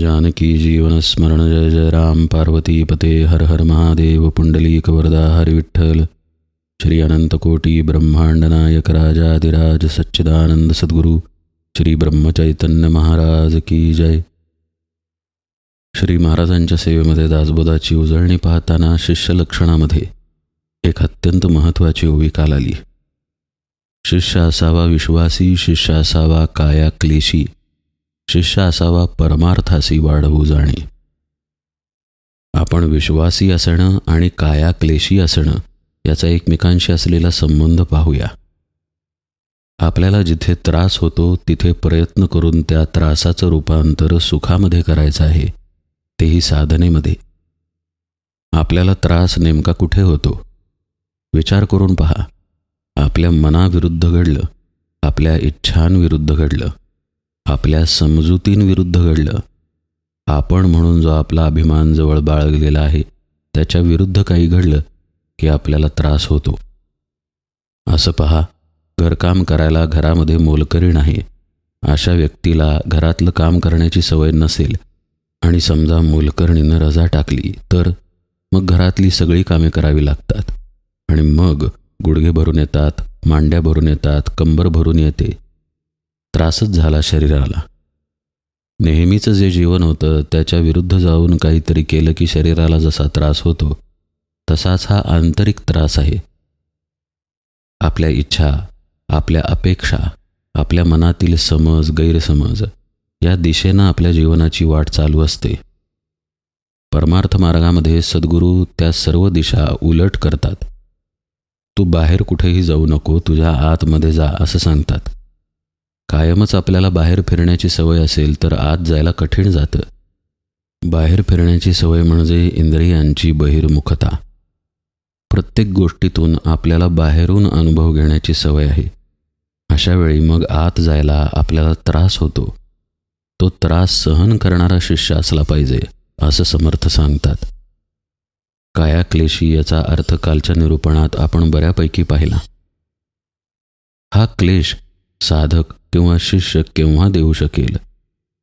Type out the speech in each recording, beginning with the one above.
जानकी जीवनस्मरण जय जय राम पार्वती पते हर हर महादेव पुंडलीक वरदा हरि विठ्ठल। श्री अनंतकोटी ब्रह्मांड नायक राजाधिराज सच्चिदानंद सद्गुरू श्री ब्रह्मचैतन्य महाराज की जय। श्री महाराजांच्या सेवेमध्ये दासबोधाची उजळणी पाहताना शिष्य लक्षणामध्ये एक अत्यंत महत्त्वाची ओवी काल आली. शिष्य असावा विश्वासी शिष्य असावा काया क्लेशी शिष्य असावा परमार्थासी वाढवू जाणे. आपण विश्वासी असणं आणि काया क्लेशी असणं याचा एकमेकांशी असलेला संबंध पाहूया. आपल्याला जिथे त्रास होतो तिथे प्रयत्न करून त्या त्रासाचं रूपांतर सुखामध्ये करायचं आहे तेही साधनेमध्ये. आपल्याला त्रास नेमका कुठे होतो? विचार करून पहा. आपल्या मनाविरुद्ध घडलं आपल्या इच्छांविरुद्ध घडलं. आपल्या समजुतींविरुद्ध घडलं. आपण म्हणून जो आपला अभिमान जवळ बाळगलेला आहे त्याच्या विरुद्ध काही घडलं की आपल्याला त्रास होतो. असं पहा घरकाम करायला घरामध्ये मोलकरीण आहे अशा व्यक्तीला घरातलं काम करण्याची सवय नसेल आणि समजा मोलकरणीनं रजा टाकली तर मग घरातली सगळी कामे करावी लागतात. आणि मग गुडघे भरून येतात मांड्या भरून येतात कंबर भरून येते त्रासच झाला शरीराला. नेहमीचं जे जीवन होतं त्याच्या विरुद्ध जाऊन काहीतरी केलं की शरीराला जसा त्रास होतो तसाच हा आंतरिक त्रास आहे. आपल्या इच्छा आपल्या अपेक्षा आपल्या मनातील समज गैरसमज या दिशेनं आपल्या जीवनाची वाट चालू असते. परमार्थ मार्गामध्ये सद्गुरू त्या सर्व दिशा उलट करतात. तू बाहेर कुठेही जाऊ नको तुझ्या आतमध्ये जा असं सांगतात. कायमच आपल्याला बाहेर फिरण्याची सवय असेल तर आत जायला कठीण जातं. बाहेर फिरण्याची सवय म्हणजे इंद्रियांची बहिर्मुखता. प्रत्येक गोष्टीतून आपल्याला बाहेरून अनुभव घेण्याची सवय आहे. अशा वेळी मग आत जायला आपल्याला त्रास होतो. तो त्रास सहन करणारा शिष्य असला पाहिजे असं समर्थ सांगतात. काया क्लेशी याचा अर्थ कालच्या निरूपणात आपण बऱ्यापैकी पाहिला. हा क्लेश साधक किंवा शिष्य केव्हा देऊ शकेल?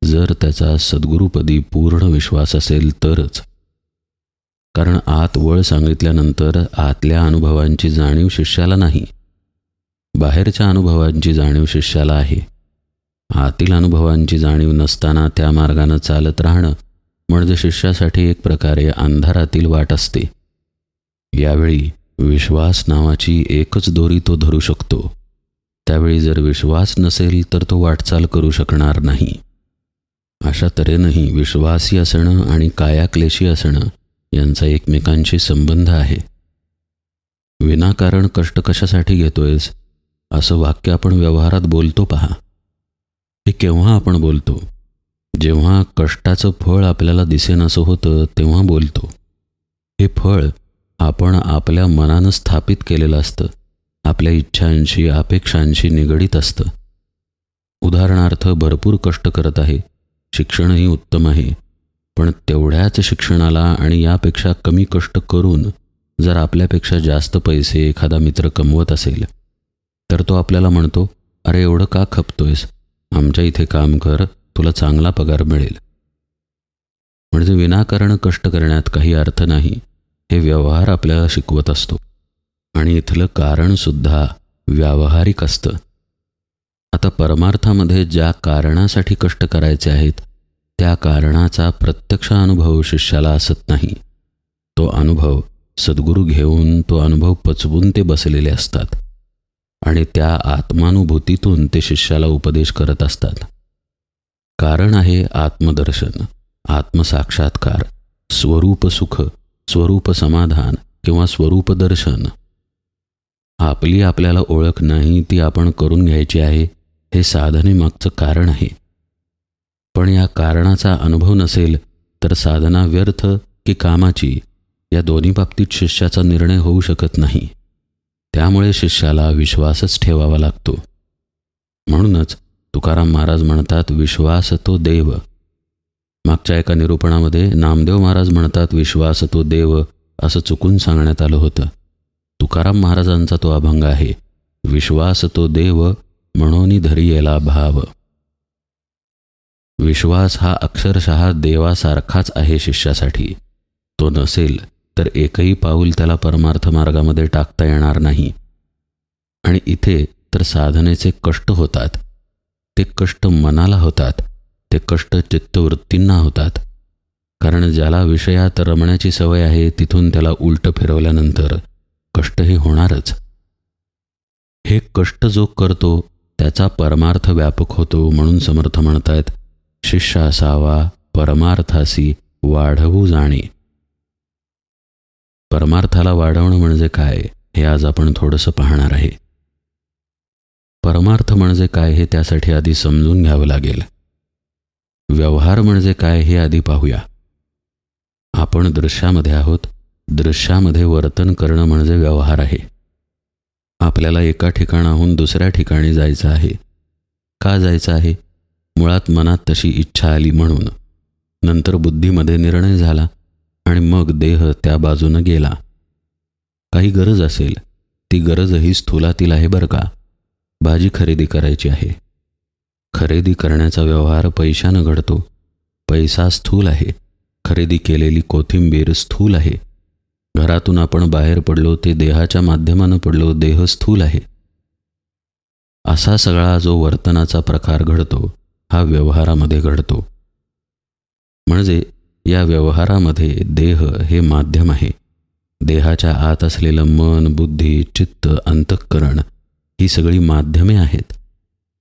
जर त्याचा सद्गुरुपदी पूर्ण विश्वास असेल तरच. कारण आत वळ सांगितल्यानंतर आतल्या अनुभवांची जाणीव शिष्याला नाही. बाहेरच्या अनुभवांची जाणीव शिष्याला आहे. आतील अनुभवांची जाणीव नसताना त्या मार्गानं चालत राहणं म्हणजे शिष्यासाठी एक प्रकारे अंधारातील वाट असते. यावेळी विश्वास नावाची एकच दोरी तो धरू शकतो. त्यावेळी जर विश्वास नसेल तर तो वाटचाल करू शकणार नाही. अशा तऱ्हेनंही विश्वासी असणं आणि कायाक्लेशी असणं यांचा एकमेकांशी संबंध आहे. विनाकारण कष्ट कशासाठी घेतोयस? असं वाक्य आपण व्यवहारात बोलतो पहा. हे केव्हा आपण बोलतो? जेव्हा कष्टाचं फळ आपल्याला दिसेनासं होतं तेव्हा बोलतो. हे फळ आपण आपल्या मनानं स्थापित केलेलं असतं. आपल्या इच्छांशी अपेक्षांशी निगडीत असतं. उदाहरणार्थ भरपूर कष्ट करत आहे. शिक्षणही उत्तम आहे. पण तेवढ्याच शिक्षणाला आणि यापेक्षा कमी कष्ट करून जर आपल्यापेक्षा जास्त पैसे एखादा मित्र कमवत असेल तर तो आपल्याला म्हणतो अरे एवढं का खपतोयस? आमच्या इथे काम कर तुला चांगला पगार मिळेल. म्हणजे विनाकारण कष्ट करण्यात काही अर्थ नाही. हे व्यवहार आपल्याला शिकवत असतो. आणि इथलं कारणसुद्धा व्यावहारिक असतं. आता परमार्थामध्ये ज्या कारणासाठी कष्ट करायचे आहेत त्या कारणाचा प्रत्यक्ष अनुभव शिष्याला असत नाही. तो अनुभव सद्गुरू घेऊन तो अनुभव पचवून ते बसलेले असतात. आणि त्या आत्मानुभूतीतून ते शिष्याला उपदेश करत असतात. कारण आहे आत्मदर्शन आत्मसाक्षात्कार स्वरूप सुख स्वरूप समाधान किंवा स्वरूपदर्शन आपली आपल्याला ओळख नाही ती आपण करून घ्यायची आहे हे साधनेमागचं कारण आहे. पण या कारणाचा अनुभव नसेल तर साधना व्यर्थ की कामाची या दोन्ही बाबतीत शिष्याचा निर्णय होऊ शकत नाही. त्यामुळे शिष्याला विश्वासच ठेवावा लागतो. म्हणूनच तुकाराम महाराज म्हणतात विश्वास तो देव. मागच्या एका निरूपणामध्ये नामदेव महाराज म्हणतात विश्वास तो देव असं चुकून सांगण्यात आलं होतं. तुकाराम महाराजांचा तो अभंग आहे विश्वास तो देव म्हणून धरी भाव. विश्वास हा अक्षरशः देवासारखाच आहे शिष्यासाठी. तो नसेल तर एकही पाऊल त्याला परमार्थ मार्गामध्ये टाकता येणार नाही. आणि इथे तर साधनेचे कष्ट होतात. ते कष्ट मनाला होतात. ते कष्ट चित्तवृत्तींना होतात. कारण ज्याला विषयात रमण्याची सवय आहे तिथून त्याला उलट फिरवल्यानंतर कष्टही होणारच. हे कष्ट जो करतो त्याचा परमार्थ व्यापक होतो म्हणून समर्थ म्हणतायत शिष्य असावा परमार्थासी वाढवू जाणे. परमार्थाला वाढवणं म्हणजे काय हे आज आपण थोडंसं पाहणार आहे. परमार्थ म्हणजे काय हे त्यासाठी आधी समजून घ्यावं लागेल. व्यवहार म्हणजे काय हे आधी पाहूया. आपण दृश्यामध्ये आहोत दृश्यामध्ये वर्तन करणं म्हणजे व्यवहार आहे. आपल्याला एका ठिकाणाहून दुसऱ्या ठिकाणी जायचं आहे. का जायचं आहे? मुळात मनात तशी इच्छा आली म्हणून. नंतर बुद्धीमध्ये निर्णय झाला आणि मग देह त्या बाजूनं गेला. काही गरज असेल ती गरजही स्थूलातील आहे बरं का? भाजी खरेदी करायची आहे. खरेदी करण्याचा व्यवहार पैशानं घडतो. पैसा स्थूल आहे. खरेदी केलेली कोथिंबीर स्थूल आहे. घरातून आपण बाहेर पडलो ते देहाच्या माध्यमानं पडलो देह स्थूल आहे. असा सगळा जो वर्तनाचा प्रकार घडतो हा व्यवहारामध्ये घडतो. म्हणजे या व्यवहारामध्ये देह हे माध्यम आहे. देहाच्या आत असलेलं मन बुद्धी चित्त अंतःकरण ही सगळी माध्यमे आहेत.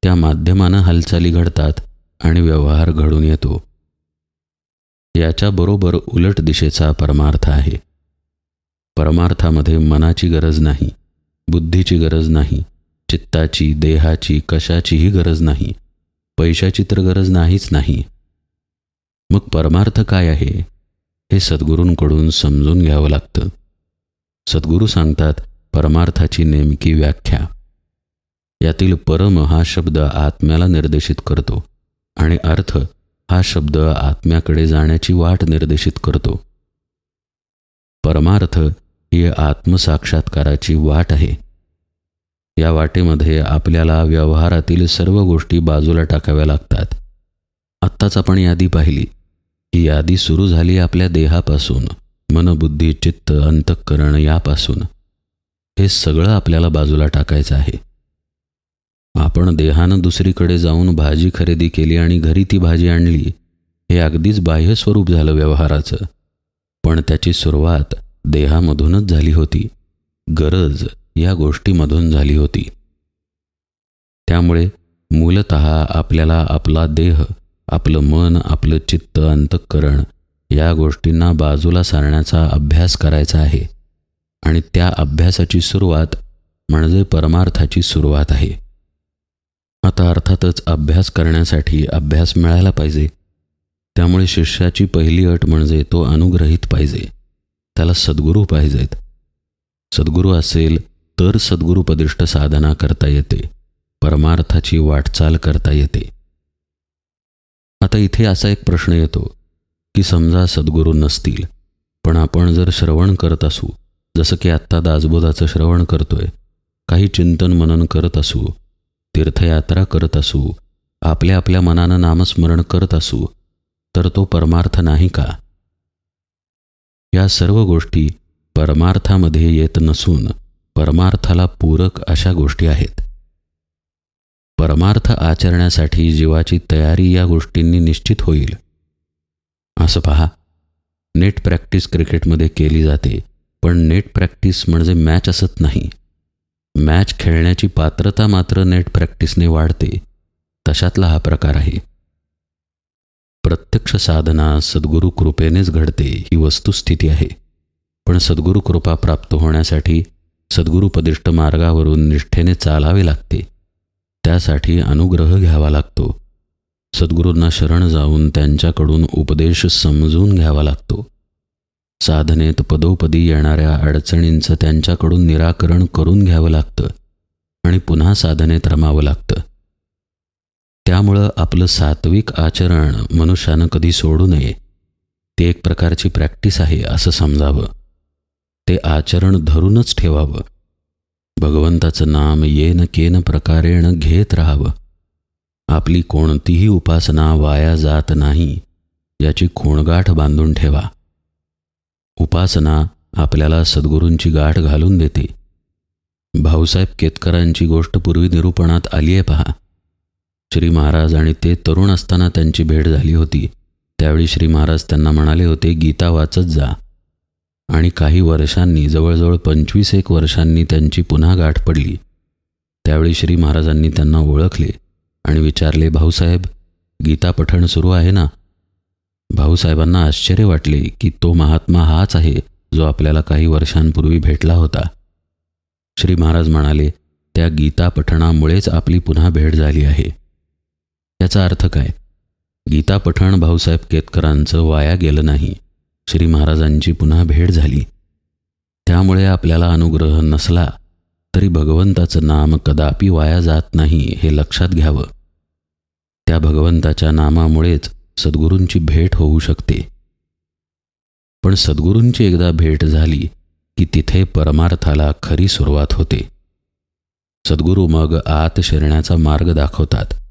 त्या माध्यमानं हालचाली घडतात आणि व्यवहार घडून येतो. याच्याबरोबर उलट दिशेचा परमार्थ आहे. परमार्थामध्ये मनाची गरज नाही बुद्धीची गरज नाही चित्ताची देहाची कशाचीही गरज नाही पैशाची तर गरज नाहीच नाही. मग परमार्थ काय आहे? हे सद्गुरूंकडून समजून घ्यावं लागतं. सद्गुरू सांगतात परमार्थाची नेमकी व्याख्या. यातील परम हा शब्द आत्म्याला निर्देशित करतो आणि अर्थ हा शब्द आत्म्याकडे जाण्याची वाट निर्देशित करतो. परमार्थ ही आत्मसाक्षात्काराची वाट आहे. या वाटेमध्ये आपल्याला व्यवहारातील सर्व गोष्टी बाजूला टाकाव्या लागतात. आत्ताच आपण यादी पाहिली. ही यादी सुरू झाली आपल्या देहापासून मनबुद्धी चित्त अंतःकरण यापासून. हे सगळं आपल्याला बाजूला टाकायचं आहे. आपण देहानं दुसरीकडे जाऊन भाजी खरेदी केली आणि घरी ती भाजी आणली हे अगदीच बाह्य स्वरूप झालं व्यवहाराचं. पण त्याची सुरुवात देहामधूनच झाली होती. गरज या गोष्टीमधून झाली होती. त्यामुळे मूलत आपल्याला आपला देह आपलं मन आपलं चित्त अंतःकरण या गोष्टींना बाजूला सारण्याचा अभ्यास करायचा आहे. आणि त्या अभ्यासाची सुरुवात म्हणजे परमार्थाची सुरुवात आहे. आता अर्थातच अभ्यास करण्यासाठी अभ्यास मिळायला पाहिजे. त्यामुळे शिष्याची पहिली अट म्हणजे तो अनुग्रहित पाहिजे. त्याला सद्गुरू पाहिजेत. सद्गुरू असेल तर सद्गुरुपदिष्ट साधना करता येते. परमार्थाची वाटचाल करता येते. आता इथे असा एक प्रश्न येतो की समजा सद्गुरू नसतील पण आपण जर श्रवण करत असू जसं की आत्ता दासबोधाचं श्रवण करतोय काही चिंतन मनन करत असू तीर्थयात्रा करत असू आपल्या आपल्या मनानं नामस्मरण करत असू तर तो परमार्थ नाही का? या सर्व गोष्टी परमार्थामध्ये येत नसून परमार्थाला पूरक अशा गोष्टी आहेत. परमार्थ आचरण्यासाठी जीवाची तयारी या गोष्टींनी निश्चित होईल. असं पहा. नेट प्रॅक्टिस क्रिकेटमध्ये केली जाते पण नेट प्रॅक्टिस म्हणजे मॅच असत नाही. मॅच खेळण्याची पात्रता मात्र नेट प्रॅक्टिसने वाढते. तशातला हा प्रकार आहे. प्रत्यक्ष साधना सद्गुरू कृपेनेच घडते ही वस्तुस्थिती आहे. पण सद्गुरू कृपा प्राप्त होण्यासाठी सद्गुरुपदिष्ट मार्गावरून निष्ठेने चालावे लागते. त्यासाठी अनुग्रह घ्यावा लागतो. सद्गुरूंना शरण जाऊन त्यांच्याकडून उपदेश समजून घ्यावा लागतो. साधनेत पदोपदी येणाऱ्या अडचणींचं त्यांच्याकडून निराकरण करून घ्यावं लागतं आणि पुन्हा साधनेत रमावं लागतं. त्यामुळं आपलं सात्विक आचरण मनुष्यानं कधी सोडू नये. ते एक प्रकारची प्रॅक्टिस आहे असं समजावं. ते आचरण धरूनच ठेवावं. भगवंताचं नाम येन केन प्रकारेण घेत राहावं. आपली कोणतीही उपासना वाया जात नाही याची खूणगाठ बांधून ठेवा. उपासना आपल्याला सद्गुरूंची गाठ घालून देते. भाऊसाहेब केतकरांची गोष्ट पूर्वी निरूपणात आली आहे पहा. श्री महाराज आणि ते तरुण असताना त्यांची भेट झाली होती. त्यावेळी श्री महाराज त्यांना म्हणाले होते गीता वाचत जा. आणि काही वर्षांनी जवळजवळ पंचवीस एक वर्षांनी त्यांची पुन्हा गाठ पडली. त्यावेळी श्री महाराजांनी त्यांना ओळखले आणि विचारले भाऊसाहेब गीता पठण सुरू आहे ना? भाऊसाहेबांना आश्चर्य वाटले की तो महात्मा हाच आहे जो आपल्याला काही वर्षांपूर्वी भेटला होता. श्री महाराज म्हणाले त्या गीता पठणामुळेच आपली पुन्हा भेट झाली आहे. याचा अर्थ काय? गीता पठण भाऊसाहेब केतकरांचं वाया गेलं नाही. श्री महाराजांची पुन्हा भेट झाली. त्यामुळे आपल्याला अनुग्रह नसला तरी भगवंताचं नाम कदापि वाया जात नाही हे लक्षात घ्यावं. त्या भगवंताच्या नामामुळेच सद्गुरूंची भेट होऊ शकते. पण सद्गुरूंची एकदा भेट झाली की तिथे परमार्थाला खरी सुरुवात होते. सद्गुरू मग आत शिरण्याचा मार्ग दाखवतात.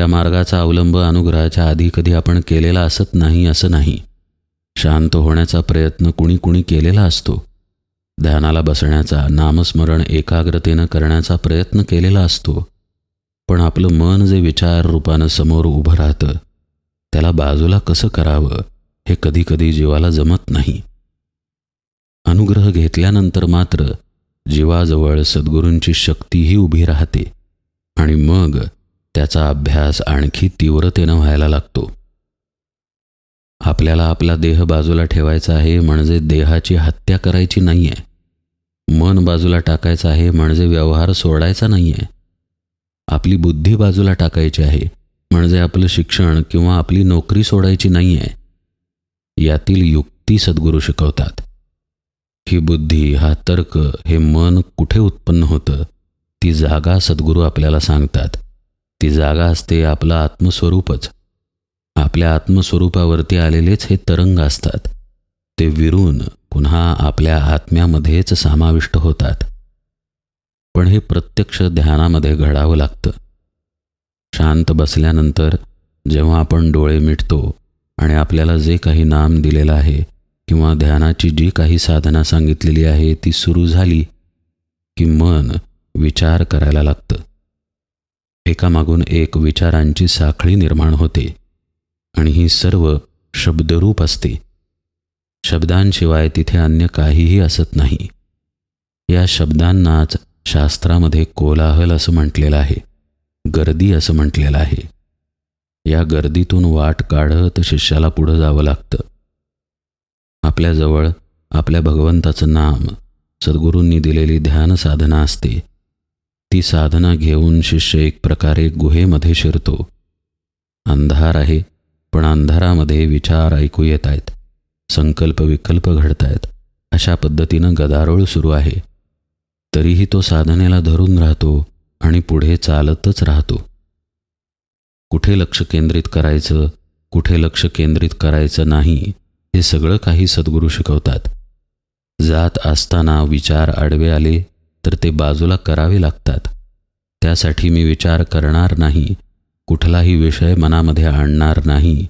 त्या मार्गाचा अवलंब अनुग्रहाच्या आधी कधी आपण केलेला असत नाही असं नाही. शांत होण्याचा प्रयत्न कुणी कुणी केलेला असतो. ध्यानाला बसण्याचा नामस्मरण एकाग्रतेनं करण्याचा प्रयत्न केलेला असतो. पण आपलं मन जे विचार रूपानं समोर उभं राहतं त्याला बाजूला कसं करावं हे कधीकधी जीवाला जमत नाही. अनुग्रह घेतल्यानंतर मात्र जीवाजवळ सद्गुरूंची शक्तीही उभी राहते. आणि मग त्याचा अभ्यास आणखी तीव्रतेनं व्हायला लागतो. आपल्याला आपला देह बाजूला ठेवायचा आहे म्हणजे देहाची हत्या करायची नाही आहे मन बाजूला टाकायचं आहे म्हणजे व्यवहार सोडायचा नाही आहे आपली बुद्धी बाजूला टाकायची आहे म्हणजे आपलं शिक्षण किंवा आपली नोकरी सोडायची नाही आहे यातील युक्ती सद्गुरू शिकवतात. ही बुद्धी हा तर्क हे मन कुठे उत्पन्न होतं ती जागा सद्गुरू आपल्याला सांगतात. ती जागा असते आपलं आत्मस्वरूपच. आपल्या आत्मस्वरूपावरती आलेलेच हे तरंग असतात. ते विरून पुन्हा आपल्या आत्म्यामध्येच समाविष्ट होतात. पण हे प्रत्यक्ष ध्यानामध्ये घडावं लागतं. शांत बसल्यानंतर जेव्हा आपण डोळे मिटतो आणि आपल्याला जे काही नाम दिलेलं आहे किंवा ध्यानाची जी काही साधना सांगितलेली आहे ती सुरू झाली की मन विचार करायला लागतं. एकामागून एक विचारांची साखळी निर्माण होते आणि ही सर्व शब्दरूप असते. शब्दांशिवाय तिथे अन्य काहीही असत नाही. या शब्दांनाच शास्त्रामध्ये कोलाहल असं म्हटलेलं आहे गर्दी असं म्हटलेलं आहे. या गर्दीतून वाट काढत शिष्याला पुढं जावं लागतं. आपल्याजवळ आपल्या भगवंताचं नाम सद्गुरूंनी दिलेली ध्यान साधना असते. ती साधना घेऊन शिष्य एक प्रकारे गुहेमध्ये शिरतो. अंधार आहे पण अंधारामध्ये विचार ऐकू येत आहेत. संकल्प विकल्प घडतायत अशा पद्धतीनं गदारोळ सुरू आहे. तरीही तो साधनेला धरून राहतो आणि पुढे चालतच राहतो. कुठे लक्ष केंद्रित करायचं कुठे लक्ष केंद्रित करायचं नाही हे सगळं काही सद्गुरू शिकवतात. जात असताना विचार आडवे आले तर ते बाजूला करावे लागतात. त्यासाठी मी विचार करणार नाही कुठलाही विषय मनामध्ये आणणार नाही.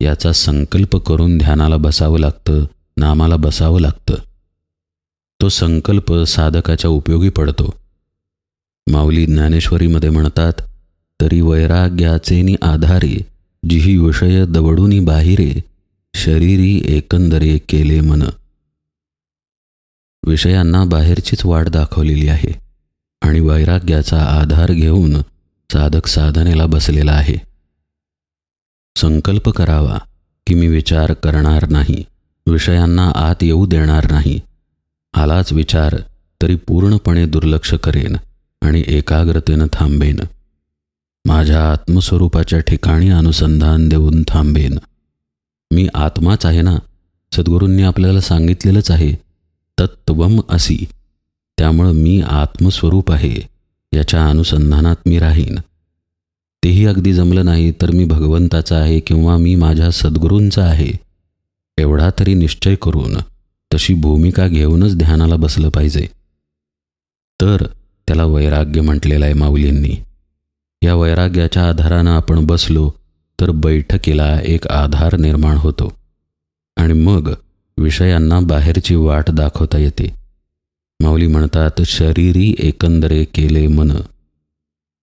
याचा संकल्प करून ध्यानाला बसावं लागतं नामाला बसावं लागतं. तो संकल्प साधकाच्या उपयोगी पडतो. माऊली ज्ञानेश्वरीमध्ये म्हणतात तरी वैराग्याचेनी आधारे जिही विषय दवडूनी बाहिरे शरीरी एकंदरे केले मन. विषयांना बाहेरचीच वाट दाखवलेली आहे आणि वैराग्याचा आधार घेऊन साधक साधनेला बसलेला आहे. संकल्प करावा की मी विचार करणार नाही विषयांना आत येऊ देणार नाही. आलाच विचार तरी पूर्णपणे दुर्लक्ष करेन आणि एकाग्रतेनं थांबेन. माझ्या आत्मस्वरूपाच्या ठिकाणी अनुसंधान देऊन थांबेन. मी आत्माच आहे ना? सद्गुरूंनी आपल्याला सांगितलेलंच आहे तत्वम असी. त्यामुळं मी आत्मस्वरूप आहे. याच्या अनुसंधानात मी राहीन. तेही अगदी जमलं नाही तर मी भगवंताचा आहे किंवा मी माझ्या सद्गुरूंचा आहे. एवढा तरी निश्चय करून तशी भूमिका घेऊनच ध्यानाला बसलं पाहिजे. तर त्याला वैराग्य म्हटलेलं आहे माऊलींनी. या वैराग्याच्या आधारानं आपण बसलो तर बैठकीला एक आधार निर्माण होतो. आणि मग विषयांना बाहेरची वाट दाखवता येते. माऊली म्हणतात शरीरी एकंदरे केले मन.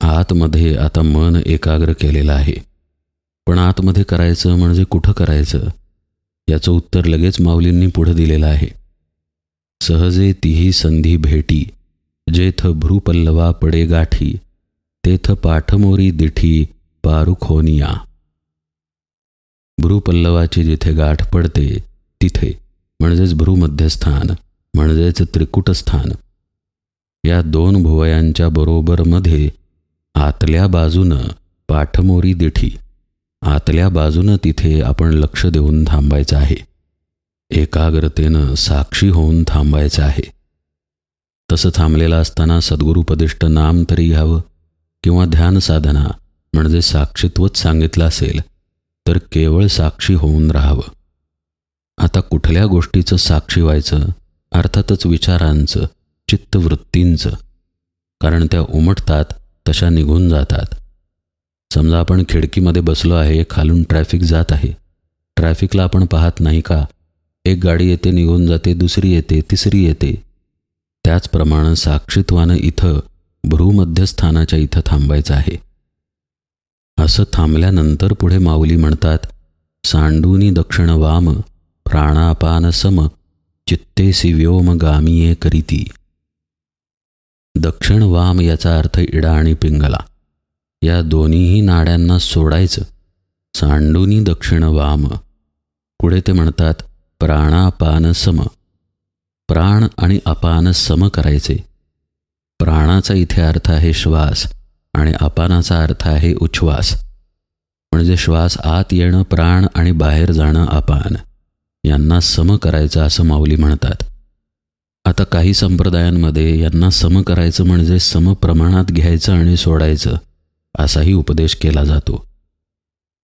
आतमध्ये आता मन एकाग्र केलेलं आहे. पण आतमध्ये करायचं म्हणजे कुठं करायचं? याचं उत्तर लगेच माऊलींनी पुढं दिलेलं आहे. सहजे तिही संधी भेटी जेथ भ्रूपल्लवा पडे गाठी तेथ पाठमोरी दिठी पारुखोनिया. भ्रूपल्लवाची जिथे गाठ पडते तिथे म्हणजेच भ्रूमध्यस्थान म्हणजेच त्रिकुटस्थान. या दोन भुवयांच्या बरोबरमध्ये आतल्या बाजूनं पाठमोरी दिठी आतल्या बाजूनं तिथे आपण लक्ष देऊन थांबायचं आहे. एकाग्रतेनं साक्षी होऊन थांबायचं आहे. तसं थांबलेलं असताना सद्गुरुपदिष्ट नाम तरी घ्यावं किंवा ध्यान साधना म्हणजे साक्षीत्वच सांगितलं असेल तर केवळ साक्षी होऊन राहावं. आता कुठल्या गोष्टीचं साक्षी व्हायचं? अर्थातच विचारांचं चित्तवृत्तींचं. कारण त्या उमटतात तशा निघून जातात. समजा आपण खिडकीमध्ये बसलो आहे खालून ट्रॅफिक जात आहे. ट्रॅफिकला आपण पाहत नाही का? एक गाडी येते निघून जाते दुसरी येते तिसरी येते. त्याचप्रमाणे साक्षीत्वानं इथं भ्रूमध्यस्थानाच्या इथं थांबायचं आहे. असं थांबल्यानंतर पुढे माऊली म्हणतात सांडूनी दक्षिण वाम प्राणापान सम चित्तेसी व्योमगामीये करीती। दक्षिण वाम याचा अर्थ इडा आणि पिंगला। या दोन्हीही नाड्यांना सोडायचं। सांडूनी दक्षिण वाम। पुढे ते म्हणतात प्राणापान सम प्राण आणि अपान सम करायचे। प्राणाचा इथे अर्थ आहे श्वास आणि अपानाचा अर्थ आहे उच्छ्वास। म्हणजे श्वास आत येणं प्राण आणि बाहेर जाणं अपान। यांना सम करायचं असं माऊली म्हणतात. आता काही संप्रदायांमध्ये यांना सम करायचं म्हणजे सम प्रमाणात घ्यायचं आणि सोडायचं असाही उपदेश केला जातो.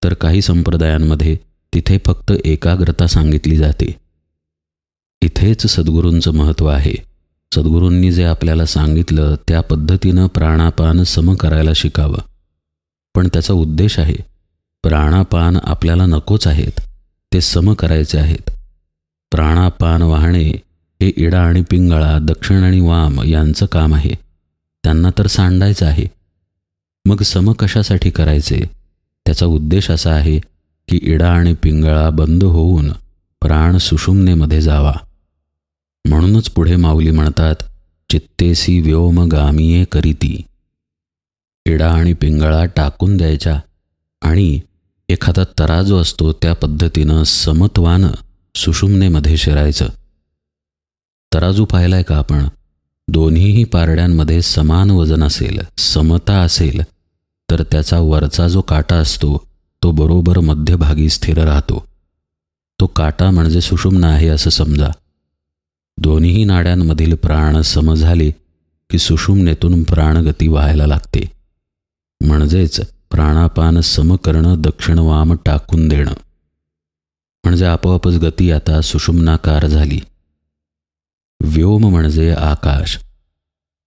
तर काही संप्रदायांमध्ये तिथे फक्त एकाग्रता सांगितली जाते. इथेच सद्गुरूंचं महत्त्व आहे. सद्गुरूंनी जे आपल्याला सांगितलं त्या पद्धतीनं प्राणापान सम करायला शिकावं. पण त्याचा उद्देश आहे प्राणापान आपल्याला नकोच आहेत. ते सम करायचे आहेत. प्राणापान वाहणे हे इडा आणि पिंगळा दक्षिण आणि वाम यांचं काम आहे. त्यांना तर सांडायचं आहे. मग सम कशासाठी करायचे? त्याचा उद्देश असा आहे की इडा आणि पिंगळा बंद होऊन प्राण सुषुम्नेमध्ये जावा. म्हणूनच पुढे माऊली म्हणतात चित्तेसी व्योमगामीये करीती. इडा आणि पिंगळा टाकून द्यायच्या आणि एखादा तराजू असतो त्या पद्धतीनं समत्वानं सुषुम्नेमध्ये शिरायचं. तराजू पाहिलाय का आपण? दोन्हीही पारड्यांमध्ये समान वजन असेल समता असेल तर त्याचा वरचा जो काटा असतो तो बरोबर मध्यभागी स्थिर राहतो. तो काटा म्हणजे सुषुम्न आहे असं समजा. दोन्हीही नाड्यांमधील प्राण सम झाले की सुषुम्नेतून प्राणगती व्हायला लागते. म्हणजेच प्राणापान सम करणं दक्षिण वाम टाकून देणं. म्हणजे आपोआपच गती आता सुषुम्नाकार झाली. व्योम म्हणजे आकाश.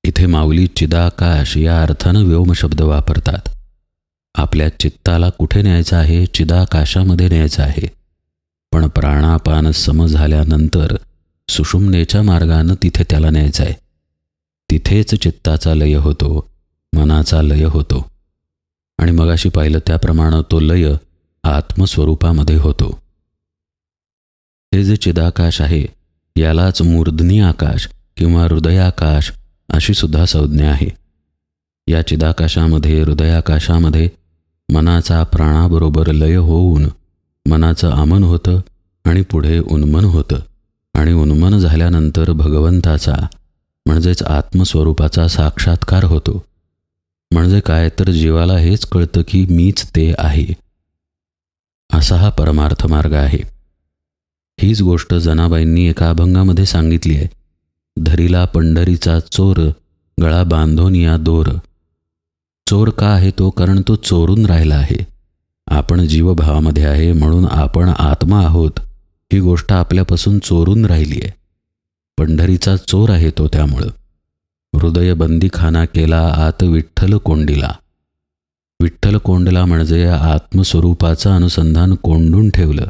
इथे माऊली चिदाकाश या अर्थानं व्योम शब्द वापरतात. आपल्या चित्ताला कुठे न्यायचं आहे? चिदाकाशामध्ये न्यायचं आहे. पण प्राणापान सम झाल्यानंतर सुषुम्नेच्या मार्गानं तिथे त्याला न्यायचं आहे तिथेच चित्ताचा लय होतो मनाचा लय होतो. आणि मगाशी पाहिलं त्याप्रमाणे तो लय आत्मस्वरूपामध्ये होतो. हे जे चिदाकाश आहे यालाच मूर्धनी आकाश किंवा हृदयाकाश अशी सुद्धा संज्ञा आहे. या चिदाकाशामध्ये हृदयाकाशामध्ये मनाचा प्राणाबरोबर लय होऊन मनाचं आमन होतं आणि पुढे उन्मन होतं. आणि उन्मन झाल्यानंतर भगवंताचा म्हणजेच आत्मस्वरूपाचा साक्षात्कार होतो. म्हणजे काय? तर जीवाला हेच कळतं की मीच ते आहे. असा हा परमार्थ मार्ग आहे. हीच गोष्ट जनाबाईंनी एका अभंगामध्ये सांगितली आहे. धरीला पंढरीचा चोर गळा बांधून या दोर. चोर का आहे तो? कारण तो चोरून राहिला आहे. आपण जीवभावामध्ये आहे म्हणून आपण आत्मा आहोत. ही गोष्ट आपल्यापासून चोरून राहिली आहे. पंढरीचा चोर आहे तो त्यामुळं. हृदय बंदीखाना केला आत विठ्ठल कोंडीला. विठ्ठल कोंडला म्हणजे या आत्मस्वरूपाचं अनुसंधान कोंडून ठेवलं.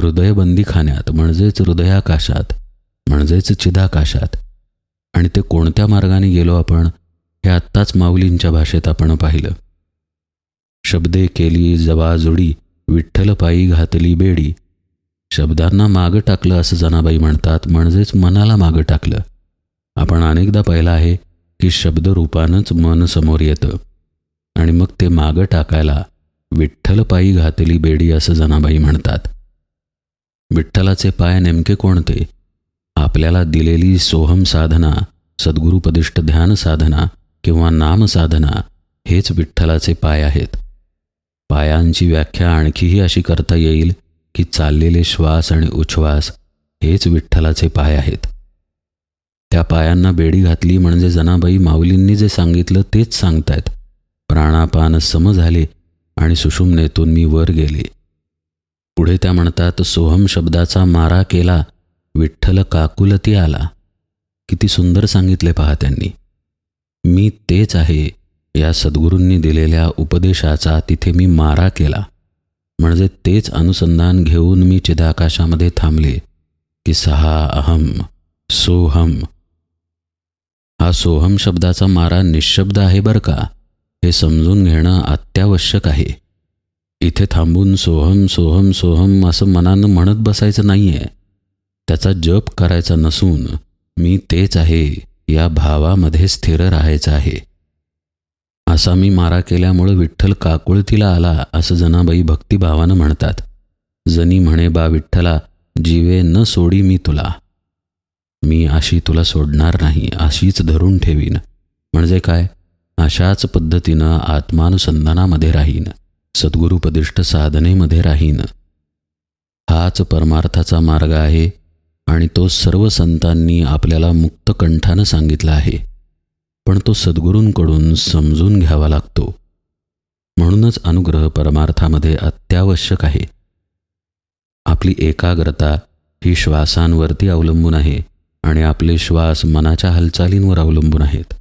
हृदयबंदीखान्यात म्हणजेच हृदयाकाशात म्हणजेच चिदाकाशात. आणि ते कोणत्या मार्गाने गेलो आपण हे आत्ताच माऊलींच्या भाषेत आपण पाहिलं. शब्दे केली जवाजुडी विठ्ठल पायी घातली बेडी. शब्दांना मागं टाकलं असं जनाबाई म्हणतात म्हणजेच मनाला मागं टाकलं. आपण अनेकदा पाहिलं आहे की शब्दरूपानंच मन समोर येतं. आणि मग ते मागं टाकायला विठ्ठल पायी घातली बेडी असं जनाबाई म्हणतात. विठ्ठलाचे पाय नेमके कोणते? आपल्याला दिलेली सोहम साधना सद्गुरुपदिष्ट ध्यान साधना किंवा नाम साधना हेच विठ्ठलाचे पाय आहेत. पायांची व्याख्या आणखीही अशी करता येईल की चाललेले श्वास आणि उच्छ्वास हेच विठ्ठलाचे पाय आहेत. त्या पायांना बेडी घातली म्हणजे जनाबाई माऊलींनी जे सांगितलं तेच सांगतायत. प्राणापान सम झाले आणि सुषुम्नेतून मी वर गेले. पुढे त्या म्हणतात सोहम शब्दाचा मारा केला विठ्ठल काकुलती आला. किती सुंदर सांगितले पहा त्यांनी. मी तेच आहे या सद्गुरूंनी दिलेल्या उपदेशाचा तिथे मी मारा केला. म्हणजे तेच अनुसंधान घेऊन मी चिदाकाशामध्ये थांबले की सहा अहम सोहम हा सोहम शब्दाचा मारा निशब्द आहे बरं का? हे समजून घेणं अत्यावश्यक आहे. इथे थांबून सोहम सोहम सोहम असं मनानं म्हणत बसायचं नाही आहे त्याचा जप करायचा नसून मी तेच आहे या भावामध्ये स्थिर राहायचं आहे. असा मी मारा केल्यामुळं विठ्ठल काकुळतीला आला असं जनाबाई भक्तिभावानं म्हणतात. जनी म्हणे बा विठ्ठला जीवे न सोडी मी तुला. मी अशी तुला सोडणार नाही अशीच धरून ठेवीन. म्हणजे काय? अशाच पद्धतीनं आत्मानुसंधानामध्ये राहीन. सद्गुरुपदिष्ट साधनेमध्ये राहीन. हाच परमार्थाचा मार्ग आहे आणि तो सर्व संतांनी आपल्याला मुक्त कंठानं सांगितला आहे. पण तो सद्गुरूंकडून समजून घ्यावा लागतो. म्हणूनच अनुग्रह परमार्थामध्ये अत्यावश्यक आहे. आपली एकाग्रता ही श्वासांवरती अवलंबून आहे. आणि आपले श्वास मनाच्या हालचालींवर अवलंबून आहेत.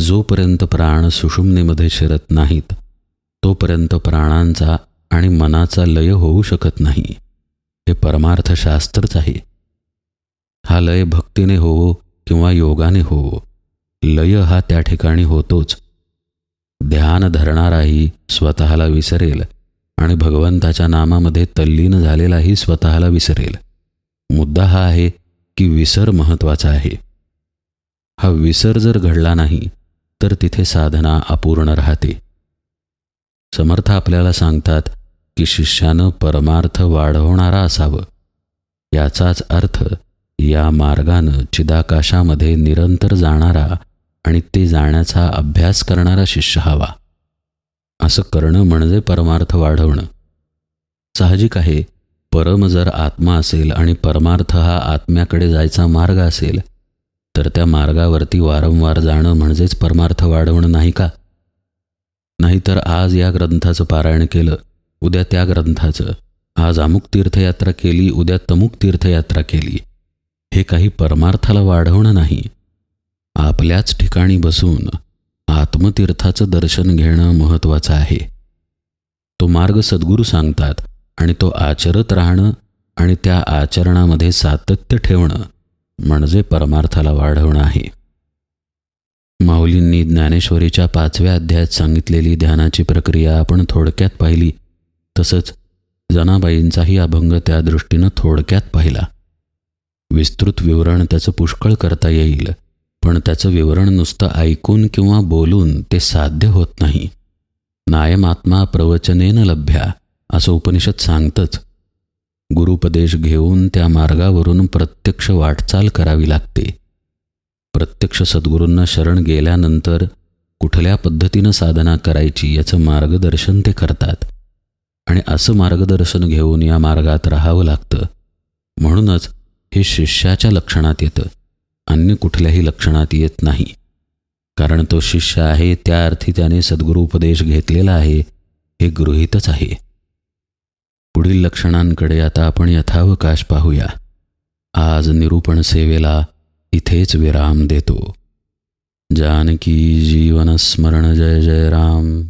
जोपर्यंत प्राण सुषुम्नेमध्ये शिरत नाहीत तोपर्यंत प्राणांचा आणि मनाचा लय होऊ शकत नाही. हे परमार्थशास्त्रच आहे. हा लय भक्तीने होवो किंवा योगाने होवो लय हा त्या ठिकाणी होतोच. ध्यान धरणाराही स्वतःला विसरेल आणि भगवंताच्या नामामध्ये तल्लीन झालेलाही स्वतःला विसरेल. मुद्दा हा आहे की विसर महत्त्वाचा आहे. हा विसर जर घडला नाही तर तिथे साधना अपूर्ण राहते. समर्थ आपल्याला सांगतात की शिष्यानं परमार्थ वाढवणारा असावं. याचाच अर्थ या मार्गानं चिदाकाशामध्ये निरंतर जाणारा आणि ते जाण्याचा अभ्यास करणारा शिष्य हवा. असं करणं म्हणजे परमार्थ वाढवणं. साहजिक आहे परम जर आत्मा असेल आणि परमार्थ हा आत्म्याकडे जायचा मार्ग असेल तर त्या मार्गावरती वारंवार जाणं म्हणजेच परमार्थ वाढवणं नाही का? नाहीतर आज या ग्रंथाचं पारायण केलं उद्या त्या ग्रंथाचं. आज अमुक तीर्थयात्रा केली उद्या तमुक तीर्थयात्रा केली. हे काही परमार्थाला वाढवणं नाही. आपल्याच ठिकाणी बसून आत्मतीर्थाचं दर्शन घेणं महत्त्वाचं आहे. तो मार्ग सद्गुरू सांगतात आणि तो आचरत राहणं आणि त्या आचरणामध्ये सातत्य ठेवणं म्हणजे परमार्थाला वाढवणं आहे. माऊलींनी ज्ञानेश्वरीच्या पाचव्या अध्यायात सांगितलेली ध्यानाची प्रक्रिया आपण थोडक्यात पाहिली तसंच जनाबाईंचाही अभंग त्या दृष्टीनं थोडक्यात पाहिला. विस्तृत विवरण त्याचं पुष्कळ करता येईल पण त्याचं विवरण नुसतं ऐकून किंवा बोलून ते साध्य होत नाही. नायमात्मा प्रवचनेन लभ्या. असं उपनिषद सांगतंच. गुरुपदेश घेऊन त्या मार्गावरून प्रत्यक्ष वाटचाल करावी लागते. प्रत्यक्ष सद्गुरूंना शरण गेल्यानंतर कुठल्या पद्धतीनं साधना करायची याचं मार्गदर्शन ते करतात. आणि असं मार्गदर्शन घेऊन या मार्गात राहावं लागतं. म्हणूनच हे शिष्याच्या लक्षणात येतं. अन्य कुठल्याही लक्षणात येत नाही. कारण तो शिष्य आहे त्या अर्थी त्याने सद्गुरू उपदेश घेतलेला आहे हे गृहीतच आहे. पुढील लक्षणांकडे आता आपण यथावकाश पाहूया. आज निरूपण सेवेला इथेच विराम देतो. जानकी जीवन स्मरण जय जय राम.